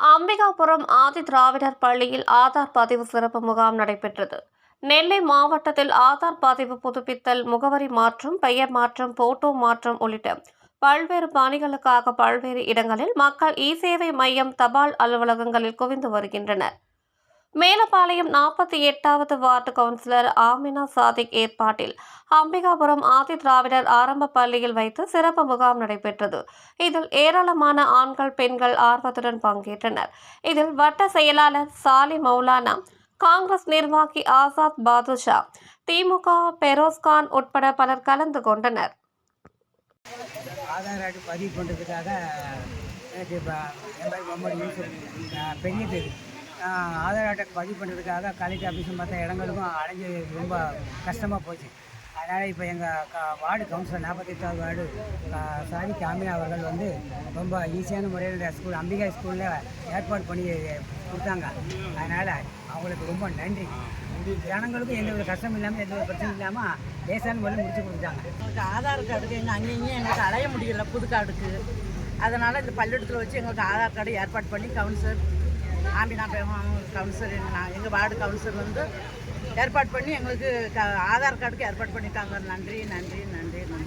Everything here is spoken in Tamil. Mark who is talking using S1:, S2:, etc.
S1: அம்பிகாபுரம் ஆதி திராவிடர் பள்ளியில் ஆதார் பதிவு சிறப்பு முகாம் நடைபெற்றது நெல்லை மாவட்டத்தில் ஆதார் பதிவு புதுப்பித்தல் முகவரி மாற்றம் பெயர் மாற்றம் போட்டோ மாற்றம் உள்ளிட்ட பல்வேறு பணிகளுக்காக பல்வேறு இடங்களில் மக்கள் இ சேவை மையம் தபால் அலுவலகங்களில் குவிந்து வருகின்றனர் மேலப்பாளையம் நாற்பத்தி எட்டாவது வார்டு கவுன்சிலர் ஆமினா சாதிக் ஏற்பாட்டில் அம்பிகாபுரம் ஆதி திராவிடர் ஆரம்ப பள்ளியில் வைத்து சிறப்பு முகாம் நடைபெற்றது. இதில் ஏராளமான ஆண்கள் பெண்கள் ஆர்வத்துடன் பங்கேற்றனர். இதில் வட்ட செயலாளர் சாலி மௌலானா காங்கிரஸ் நிர்வாகி ஆசாத் பாதுஷா திமுக பெரோஸ்கான் உட்பட பலர் கலந்து கொண்டனர்.
S2: ஆதார் பதிவு பண்ணுறதுக்காக பேர். ஆதார் அட்டை பதிவு பண்ணுறதுக்காக கலெக்டர் ஆஃபீஸும் மற்ற இடங்களுக்கும் அலைஞ்சு ரொம்ப கஷ்டமாக போச்சு. அதனால் இப்போ எங்கள் க வார்டு கவுன்சிலர் நாற்பத்தெட்டாவது வார்டு சாரி காமினா அவர்கள் வந்து ரொம்ப ஈஸியான முறையில் இந்த ஸ்கூல் அம்பிகா ஸ்கூலில் ஏற்பாடு பண்ணி கொடுத்தாங்க. அதனால் அவங்களுக்கு ரொம்ப நன்றி. ஜனங்களுக்கும் எந்த ஒரு கஷ்டம் இல்லாமல் எந்த ஒரு பிரச்சனையும் இல்லாமல் லேசான முறையில் முடிச்சு கொடுத்தாங்க.
S3: எங்களுக்கு ஆதார் கார்டுக்கு எங்கள் அங்கேயும் இங்கேயும் எங்களுக்கு அலைய முடியல புது கார்டுக்கு அதனால் இந்த பள்ளிக்கூடத்தில் வச்சு எங்களுக்கு ஆதார் கார்டு ஏற்பாடு பண்ணி கவுன்சிலர் ஆம்பினா கவுன்சிலர் நான் எங்கள் வார்டு கவுன்சிலர் வந்து ஏற்பாடு பண்ணி எங்களுக்கு க ஆதார் கார்டுக்கு ஏற்பாடு பண்ணிட்டாங்க நன்றி நன்றி நன்றி நன்றி